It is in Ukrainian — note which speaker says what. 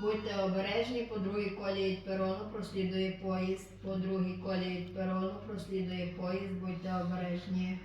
Speaker 1: Будьте обережні, по другій колії від перону прослідує поїзд, по другій колії від перону прослідує поїзд, будьте обережні.